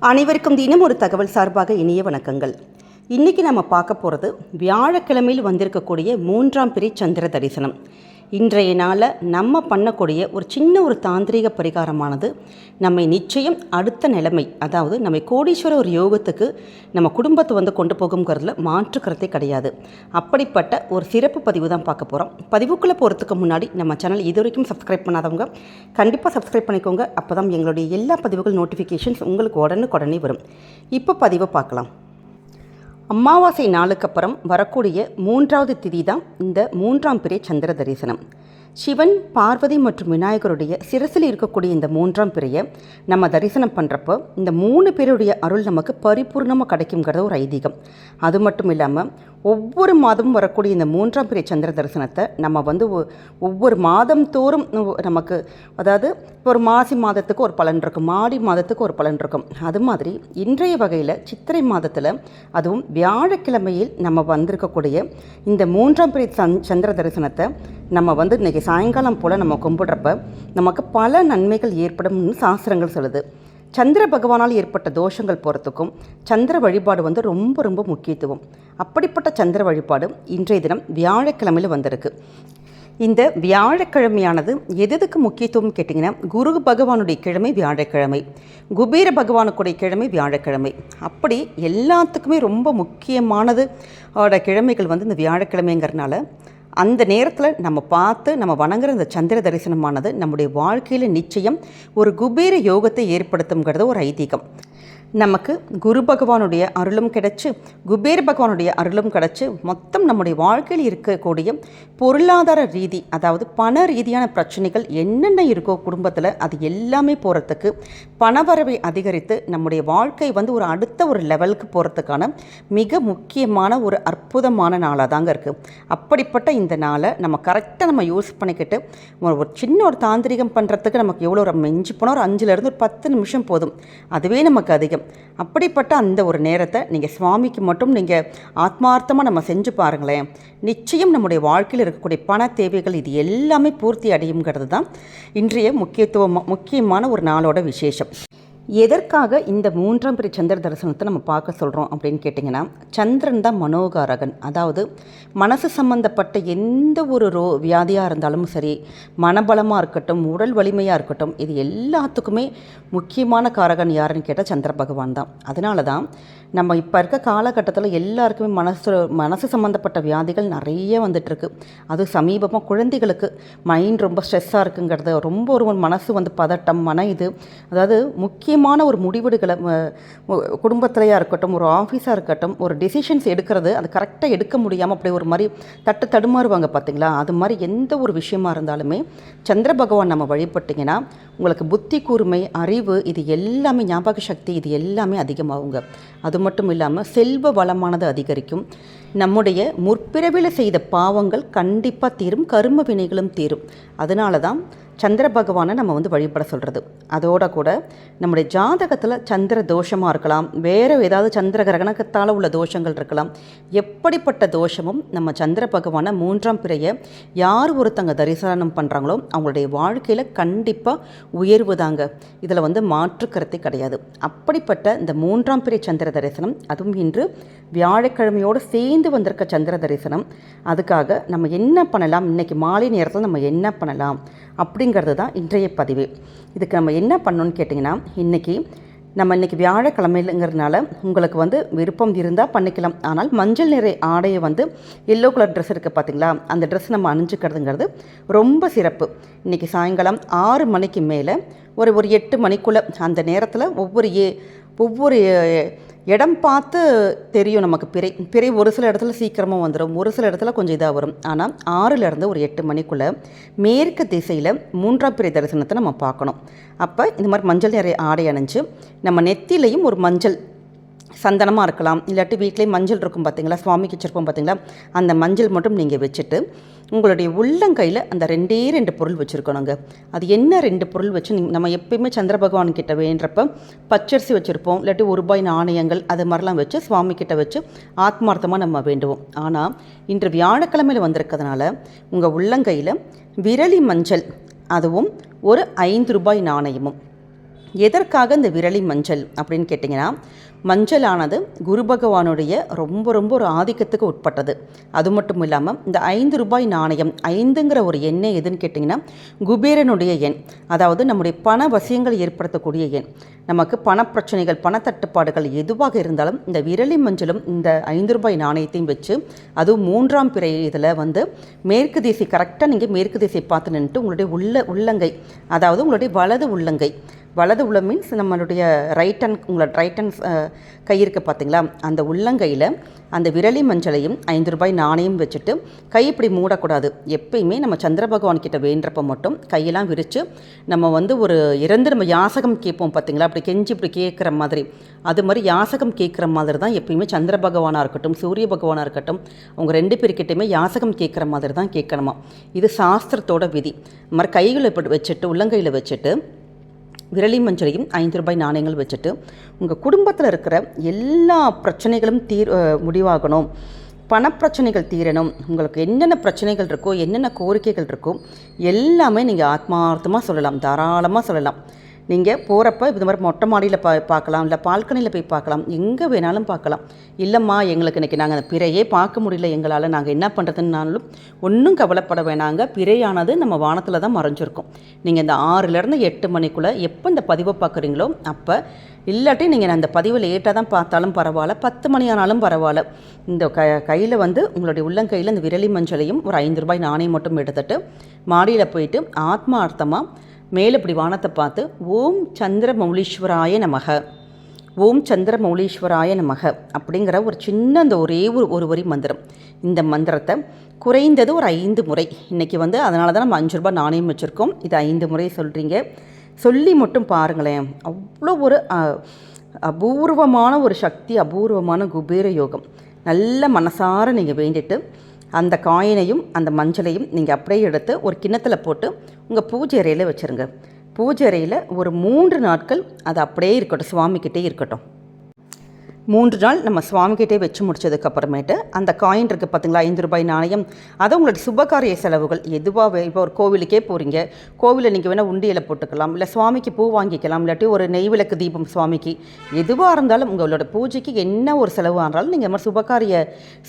அனைவருக்கும் தினம் ஒரு தகவல் சார்பாக இனிய வணக்கங்கள். இன்றைக்கி நம்ம பார்க்க போகிறது வியாழக்கிழமையில் வந்திருக்கக்கூடிய மூன்றாம் பிறை சந்திர தரிசனம். இன்றைய நாளில் நம்ம பண்ணக்கூடிய ஒரு சின்ன ஒரு தாந்திரிக பரிகாரமானது நம்மை நிச்சயம் அடுத்த நிலைமை அதாவது நம்மை கோடீஸ்வர ஒரு யோகத்துக்கு நம்ம குடும்பத்தை வந்து கொண்டு போகுங்கிறதுல மாற்று கருத்தே கிடையாது. அப்படிப்பட்ட ஒரு சிறப்பு பதிவு தான் பார்க்க போகிறோம் பதிவுக்குள்ளே போகிறதுக்கு முன்னாடி நம்ம சேனல் இது வரைக்கும் சப்ஸ்கிரைப் பண்ணாதவங்க கண்டிப்பாக சப்ஸ்கிரைப் பண்ணிக்கோங்க. அப்போ தான் எங்களுடைய எல்லா பதிவுகள் நோட்டிஃபிகேஷன்ஸ் உங்களுக்கு உடனுக்குடனே வரும். இப்போ பதிவை பார்க்கலாம். அமாவாசை நாளுக்கு அப்புறம் வரக்கூடிய மூன்றாவது திதி தான் இந்த மூன்றாம் பிறை சந்திர தரிசனம். சிவன் பார்வதி மற்றும் விநாயகருடைய சிரசில் இருக்கக்கூடிய இந்த மூன்றாம் பிறையை நம்ம தரிசனம் பண்ணுறப்போ இந்த மூணு பேருடைய அருள் நமக்கு பரிபூர்ணமாக கிடைக்குங்கிறத ஒரு ஐதீகம். அது மட்டும் இல்லாமல் ஒவ்வொரு மாதமும் வரக்கூடிய இந்த மூன்றாம் பிறை சந்திர தரிசனத்தை நம்ம வந்து ஒ- ஒவ்வொரு மாதம் தோறும் நமக்கு அதாவது ஒரு மாசி மாதத்துக்கு ஒரு பலன் இருக்கும் மாடி மாதத்துக்கு ஒரு பலன் இருக்கும். அது மாதிரி இன்றைய வகையில் சித்திரை மாதத்தில் அதுவும் வியாழக்கிழமையில் நம்ம வந்திருக்கக்கூடிய இந்த மூன்றாம் பிறை சந் சந்திர தரிசனத்தை நம்ம வந்து இன்றைக்கி சாயங்காலம் போல் நம்ம கும்பிடுறப்ப நமக்கு பல நன்மைகள் ஏற்படும்னு சாஸ்திரங்கள் சொல்லுது. சந்திர பகவானால் ஏற்பட்ட தோஷங்கள் போகிறதுக்கும் சந்திர வழிபாடு வந்து ரொம்ப ரொம்ப முக்கியத்துவம். அப்படிப்பட்ட சந்திர வழிபாடு இன்றைய தினம் வியாழக்கிழமையில் வந்திருக்கு. இந்த வியாழக்கிழமையானது எதுக்கு முக்கியத்துவம் கேட்டிங்கன்னா குரு பகவானுடைய கிழமை வியாழக்கிழமை குபேர பகவானுக்குடைய கிழமை வியாழக்கிழமை. அப்படி எல்லாத்துக்குமே ரொம்ப முக்கியமானது ஓட கிழமைகள் வந்து இந்த வியாழக்கிழமைங்கிறனால அந்த நேரத்தில் நம்ம பார்த்து நம்ம வணங்குற இந்த சந்திர தரிசனமானது நம்முடைய வாழ்க்கையில் நிச்சயம் ஒரு குபேர யோகத்தை ஏற்படுத்துங்கிறது ஒரு ஐதீகம். நமக்கு குரு பகவானுடைய அருளும் கிடச்சி குபேர் பகவானுடைய அருளும் கிடச்சி மொத்தம் நம்முடைய வாழ்க்கையில் இருக்கக்கூடிய பொருளாதார ரீதி அதாவது பண ரீதியான பிரச்சனைகள் என்னென்ன இருக்கோ குடும்பத்தில் அது எல்லாமே போகிறதுக்கு பணவரவை அதிகரித்து நம்முடைய வாழ்க்கை வந்து ஒரு அடுத்த ஒரு லெவலுக்கு போகிறதுக்கான மிக முக்கியமான ஒரு அற்புதமான நாளாக தாங்க இருக்குது அப்படிப்பட்ட இந்த நாளை நம்ம கரெக்டாக நம்ம யூஸ் பண்ணிக்கிட்டு ஒரு ஒரு சின்ன ஒரு தாந்திரிகம் பண்ணுறதுக்கு நமக்கு எவ்வளோ ஒரு மிஞ்சி போனால் ஒரு அஞ்சுலேருந்து ஒரு பத்து நிமிஷம் போதும். அதுவே நமக்கு அதிகம். அப்படிப்பட்ட அந்த ஒரு நேரத்தை நீங்கள் சுவாமிக்கு மட்டும் நீங்கள் ஆத்மார்த்தமாக நம்ம செஞ்சு பாருங்களேன். நிச்சயம் நம்முடைய வாழ்க்கையில் இருக்கக்கூடிய பண தேவைகள் இது எல்லாமே பூர்த்தி அடையுங்கிறது தான் இன்றைய முக்கியத்துவம் முக்கியமான ஒரு நாளோட விசேஷம். எதற்காக இந்த மூன்றாம் பிரி சந்திர தரிசனத்தை நம்ம பார்க்க சொல்கிறோம் அப்படின்னு கேட்டிங்கன்னா சந்திரன் தான் மனோகாரகன். அதாவது மனசு சம்பந்தப்பட்ட எந்த ஒரு ரோ வியாதியாக இருந்தாலும் சரி மனபலமாக இருக்கட்டும் உடல் வலிமையாக இருக்கட்டும் இது எல்லாத்துக்குமே முக்கியமான காரகன் யாருன்னு கேட்டால் சந்திர பகவான் தான். அதனால தான் நம்ம இப்போ இருக்க காலகட்டத்தில் எல்லாருக்குமே மனசு மனசு சம்மந்தப்பட்ட வியாதிகள் நிறைய வந்துட்டுருக்கு. அது சமீபமாக குழந்தைகளுக்கு மைண்ட் ரொம்ப ஸ்ட்ரெஸ்ஸாக இருக்குங்கிறது ரொம்ப ஒரு மனசு வந்து பதட்டம் மன இது அதாவது முக்கியமான ஒரு முடிவெடுகளை குடும்பத்திலையாக இருக்கட்டும் ஒரு ஆஃபீஸாக இருக்கட்டும் ஒரு டெசிஷன்ஸ் எடுக்கிறது அது கரெக்டாக எடுக்க முடியாமல் அப்படி ஒரு மாதிரி தட்டு தடுமாறுவாங்க பார்த்தீங்களா அது மாதிரி எந்த ஒரு விஷயமா இருந்தாலுமே சந்திர பகவான் நம்ம வழிபட்டிங்கன்னா உங்களுக்கு புத்தி கூர்மை அறிவு இது எல்லாமே ஞாபக சக்தி இது எல்லாமே அதிகமாகுங்க. அது மட்டும் இல்லாமல் செல்வ வளமானது அதிகரிக்கும். நம்முடைய முற்பிறவில செய்த பாவங்கள் கண்டிப்பாக தீரும் கரும வினைகளும் தீரும். அதனால தான் சந்திர பகவானை நம்ம வந்து வழிபட சொல்கிறது அதோட கூட நம்முடைய ஜாதகத்தில் சந்திர தோஷமாக இருக்கலாம். வேறு ஏதாவது சந்திர கிரகணத்தால் உள்ள தோஷங்கள் இருக்கலாம். எப்படிப்பட்ட தோஷமும் நம்ம சந்திர பகவானை மூன்றாம் பிறையை யார் ஒருத்தங்க தரிசனம் பண்ணுறாங்களோ அவங்களுடைய வாழ்க்கையில் கண்டிப்பாக உயர்வு தாங்க. இதில் வந்து மாற்று கருத்தே கிடையாது. அப்படிப்பட்ட இந்த மூன்றாம் பிறை சந்திர தரிசனம் அதுவும் இன்று வியாழக்கிழமையோடு சேர்ந்து வந்திருக்க சந்திர தரிசனம். அதுக்காக நம்ம என்ன பண்ணலாம்? இன்றைக்கி மாலை நேரத்தில் நம்ம என்ன பண்ணலாம்? அப்படிங்கிறது தான் இன்றைய பதிவு. இதுக்கு நம்ம என்ன பண்ணணும்னு கேட்டிங்கன்னா இன்றைக்கி நம்ம இன்றைக்கி வியாழக்கிழமைங்கிறதுனால உங்களுக்கு வந்து விருப்பம் இருந்தால் பண்ணிக்கலாம். ஆனால் மஞ்சள் நிறை ஆடையை வந்து எல்லோ கலர் ட்ரெஸ் இருக்குது பார்த்தீங்களா அந்த ட்ரெஸ் நம்ம அணிஞ்சுக்கிறதுங்கிறது ரொம்ப சிறப்பு. இன்றைக்கி சாயங்காலம் ஆறு மணிக்கு மேலே ஒரு ஒரு எட்டு மணிக்குள்ளே அந்த நேரத்தில் ஒவ்வொரு ஏ ஒவ்வொரு இடம் பார்த்து தெரியும் நமக்கு பிறை. பிறை ஒரு சில இடத்துல சீக்கிரமாக வந்துடும் ஒரு சில இடத்துல கொஞ்சம் இதாக வரும். ஆனால் ஆறுலேருந்து ஒரு எட்டு மணிக்குள்ளே மேற்கு திசையில் மூன்றாம் பிறை தரிசனத்தை நம்ம பார்க்கணும். அப்போ இந்த மாதிரி மஞ்சள் நிறைய ஆடை அணிஞ்சு நம்ம நெத்திலையும் ஒரு மஞ்சள் சந்தனமாக இருக்கலாம் இல்லாட்டி வீட்டிலேயே மஞ்சள் இருக்கும் பார்த்தீங்களா சுவாமிக்கு வச்சுருப்போம் பார்த்தீங்களா அந்த மஞ்சள் மட்டும் நீங்கள் வச்சுட்டு உங்களுடைய உள்ளங்கையில் அந்த ரெண்டே ரெண்டு பொருள் வச்சுருக்கணுங்க. அது என்ன ரெண்டு பொருள் வச்சு நம்ம எப்பயுமே சந்திர பகவான் கிட்ட வேண்டப்ப பச்சரிசி வச்சுருப்போம் இல்லாட்டி ஒரு ரூபாய் நாணயங்கள் அது மாதிரிலாம் வச்சு சுவாமி கிட்ட வச்சு ஆத்மார்த்தமாக நம்ம வேண்டுவோம். ஆனால் இன்று வியாழக்கிழமையில் வந்திருக்கிறதுனால உங்கள் உள்ளங்கையில் விரலி மஞ்சள் அதுவும் ஒரு ஐந்து ரூபாய் நாணயமும். எதற்காக இந்த விரலி மஞ்சள் அப்படின்னு கேட்டிங்கன்னா மஞ்சளானது குரு பகவானுடைய ரொம்ப ரொம்ப ஒரு ஆதிக்கத்துக்கு உட்பட்டது. அது மட்டும் இல்லாமல் இந்த ஐந்து ரூபாய் நாணயம் ஐந்துங்கிற ஒரு எண்ணெய் எதுன்னு கேட்டிங்கன்னா குபேரனுடைய எண். அதாவது நம்முடைய பண வசியங்கள் ஏற்படுத்தக்கூடிய எண். நமக்கு பணப்பிரச்சனைகள் பணத்தட்டுப்பாடுகள் எதுவாக இருந்தாலும் இந்த விரலி மஞ்சளும் இந்த ஐந்து ரூபாய் நாணயத்தையும் வச்சு அதுவும் மூன்றாம் பிறை இதில் வந்து மேற்கு திசை கரெக்டாக நீங்கள் மேற்கு திசை பார்த்து நின்றுட்டு உங்களுடைய உள்ள உள்ளங்கை அதாவது உங்களுடைய வலது உள்ளங்கை வலது உள்ள மீன்ஸ் நம்மளுடைய ரைட் ஹண்ட் உங்களோட ரைட் ஹண்ட் கை இருக்குது பார்த்தீங்களா அந்த உள்ளங்கையில் அந்த விரலி மஞ்சளையும் ஐந்து ரூபாய் நாணயம் வச்சுட்டு கை இப்படி மூடக்கூடாது. எப்பயுமே நம்ம சந்திர பகவான் கிட்ட வேண்டப்ப மட்டும் கையெல்லாம் விரித்து நம்ம வந்து ஒரு இறந்து நம்ம யாசகம் கேட்போம் பார்த்தீங்களா அப்படி கெஞ்சி இப்படி கேட்குற மாதிரி. அது மாதிரி யாசகம் கேட்குற மாதிரி தான் எப்பயுமே சந்திர பகவானாக இருக்கட்டும் சூரிய பகவானாக இருக்கட்டும் அவங்க ரெண்டு பேர்கிட்டையுமே யாசகம் கேட்குற மாதிரி தான் கேட்கணுமா? இது சாஸ்திரத்தோட விதி. இந்த மாதிரி கைகளை இப்படி வச்சுட்டு உள்ளங்கையில் வச்சுட்டு விரலி மஞ்சளையும் ஐந்து ரூபாய் நாணயங்கள் வச்சுட்டு உங்கள் குடும்பத்தில் இருக்கிற எல்லா பிரச்சனைகளும் தீர் முடிவாகணும். பணப்பிரச்சனைகள் தீரணும். உங்களுக்கு என்னென்ன பிரச்சனைகள் இருக்கோ என்னென்ன கோரிக்கைகள் இருக்கோ எல்லாமே நீங்கள் ஆத்மார்த்தமாக சொல்லலாம். தாராளமாக சொல்லலாம். நீங்கள் போகிறப்ப இது மாதிரி மொட்டை மாடியில் பா பார்க்கலாம் இல்லை பால்கனியில் போய் பார்க்கலாம். எங்கே வேணாலும் பார்க்கலாம். இல்லைம்மா எங்களுக்கு இன்றைக்கி நாங்கள் பிறையே பார்க்க முடியல. எங்களால் நாங்கள் என்ன பண்ணுறதுன்னாலும் ஒன்றும் கவலைப்பட வேணாங்க. பிறையானது நம்ம வானத்தில் தான் மறைஞ்சிருக்கும். நீங்கள் இந்த ஆறுலேருந்து எட்டு மணிக்குள்ளே எப்போ இந்த பதிவை பார்க்குறீங்களோ அப்போ இல்லாட்டி நீங்கள் அந்த பதிவை லேட்டாக தான் பார்த்தாலும் பரவாயில்ல பத்து மணி ஆனாலும் பரவாயில்ல. இந்த க கையில் வந்து உங்களுடைய உள்ளங்கையில் இந்த விரலி மஞ்சளையும் ஒரு ஐந்து ரூபாய் நாணயம் மட்டும் எடுத்துட்டு மாடியில் போயிட்டு ஆத்மார்த்தமாக மேலே இப்படி வானத்தை பார்த்து ஓம் சந்திர மௌலீஸ்வராய நமக ஓம் சந்திர மௌலீஸ்வராய நமக அப்படிங்கிற ஒரு சின்ன அந்த ஒரே ஒரு ஒரு வரி மந்திரம். இந்த மந்திரத்தை குறைந்தது ஒரு ஐந்து முறை. இன்றைக்கி வந்து அதனால தான் நம்ம அஞ்சு ரூபாய் நாணயம் வச்சுருக்கோம். இது ஐந்து முறை சொல்கிறீங்க சொல்லி மட்டும் பாருங்களேன். அவ்வளோ ஒரு அபூர்வமான ஒரு சக்தி அபூர்வமான குபேர யோகம். நல்ல மனசார நீங்கள் வேண்டிட்டு அந்த காயினையும் அந்த மஞ்சளையும் நீங்கள் அப்படியே எடுத்து ஒரு கிண்ணத்தில் போட்டு உங்கள் பூஜை அறையில் வச்சுருங்க. பூஜை அறையில் ஒரு மூன்று நாட்கள் அது அப்படியே இருக்கட்டும் சுவாமிக்கிட்டே இருக்கட்டும். மூன்று நாள் நம்ம சுவாமிகிட்டே வச்சு முடிச்சதுக்கப்புறமேட்டு அந்த காயின் இருக்குது பார்த்தீங்களா ஐந்து ரூபாய் நாணயம் அதை உங்களுடைய சுபகாரிய செலவுகள் எதுவாக இப்போ ஒரு கோவிலுக்கே போகிறீங்க கோவிலில் நீங்கள் வேணால் உண்டியலை போட்டுக்கலாம் இல்லை சுவாமிக்கு பூ வாங்கிக்கலாம் இல்லாட்டி ஒரு நெய் விளக்கு தீபம் சுவாமிக்கு எதுவாக இருந்தாலும் உங்களோட பூஜைக்கு என்ன ஒரு செலவு ஆனாலும் நீங்கள் மாதிரி சுபகாரிய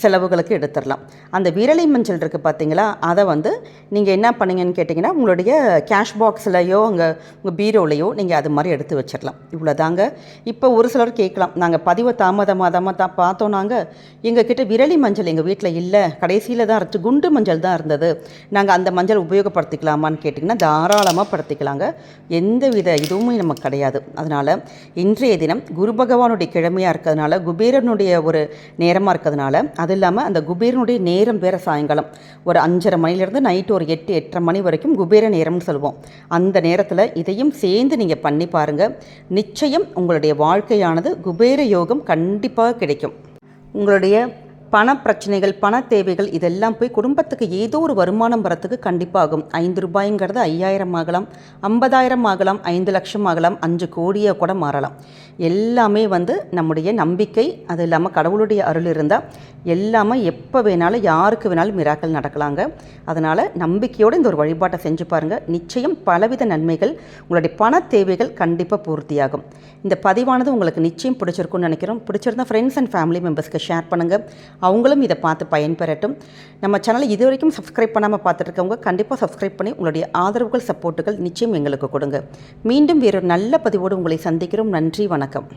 செலவுகளுக்கு எடுத்துடலாம். அந்த விரலை மஞ்சள் இருக்குது பார்த்தீங்களா அதை வந்து நீங்கள் என்ன பண்ணீங்கன்னு கேட்டிங்கன்னா உங்களுடைய கேஷ் பாக்ஸ்லையோ அங்கே உங்கள் பீரோலையோ நீங்கள் அது மாதிரி எடுத்து வச்சிடலாம். இவ்வளோதாங்க இப்போ ஒரு சிலர் கேட்கலாம் நாங்கள் பதிவை தாமதமாதமாக தான் பார்த்தோம் நாங்கள் எங்ககிட்ட விரலி மஞ்சள் எங்கள் வீட்டில் இல்லை. கடைசியில் தான் இருந்துச்சு குண்டு மஞ்சள் தான் இருந்தது. நாங்கள் அந்த மஞ்சள் உபயோகப்படுத்திக்கலாமான்னு கேட்டிங்கன்னா தாராளமாக படுத்திக்கலாங்க. எந்த வித இதுவுமே நமக்கு கிடையாது. அதனால் இன்றைய தினம் குரு பகவானுடைய கிழமையாக இருக்கிறதுனால குபேரனுடைய ஒரு நேரமாக இருக்கிறதுனால அது இல்லாமல் அந்த குபேரனுடைய நேரம் வேறு சாயங்காலம். ஒரு அஞ்சரை மணிலேருந்து நைட்டு ஒரு எட்டு எட்டரை மணி வரைக்கும் குபேர நேரம்னு சொல்லுவோம். அந்த நேரத்தில் இதையும் சேர்ந்து நீங்கள் பண்ணி பாருங்கள் நிச்சயம் உங்களுடைய வாழ்க்கையானது குபேர யோகம் கண்டிப்பாக கிடைக்கும். உங்களுடைய பண பிரச்சனைகள் பண தேவைகள் இதெல்லாம் போய் குடும்பத்துக்கு ஏதோ ஒரு வருமானம் வரத்துக்கு கண்டிப்பாகும். ஐந்து ரூபாய்ங்கிறது ஐயாயிரம் ஆகலாம் ஐம்பதாயிரம் ஆகலாம் ஐந்து லட்சம் ஆகலாம் அஞ்சு கோடியாக கூட மாறலாம். எல்லாமே வந்து நம்முடைய நம்பிக்கை அது இல்லாமல் கடவுளுடைய அருள் இருந்தால் எல்லாமே எப்போ வேணாலும் யாருக்கு வேணாலும் மிராக்கள் நடக்கலாங்க. அதனால் நம்பிக்கையோடு இந்த ஒரு வழிபாட்டை செஞ்சு பாருங்கள் நிச்சயம் பலவித நன்மைகள் உங்களுடைய பண தேவைகள் கண்டிப்பாக பூர்த்தியாகும். இந்த பதிவானது உங்களுக்கு நிச்சயம் பிடிச்சிருக்கும்னு நினைக்கிறோம். பிடிச்சிருந்தா ஃப்ரெண்ட்ஸ் அண்ட் ஃபேமிலி மெம்பர்ஸ்க்கு ஷேர் பண்ணுங்கள் அவங்களும் இதை பார்த்து பயன்பெறட்டும். நம்ம சேனலை இது வரைக்கும் சப்ஸ்கிரைப் பண்ணாமல் பார்த்துட்ருக்கவங்க கண்டிப்பாக சப்ஸ்கிரைப் பண்ணி உங்களுடைய ஆதரவுகள் சப்போர்ட்டுகள் நிச்சயம் எங்களுக்கு கொடுங்க. மீண்டும் வேறொரு நல்ல பதிவோடு உங்களை சந்திக்கிறோம். நன்றி வணக்கம்.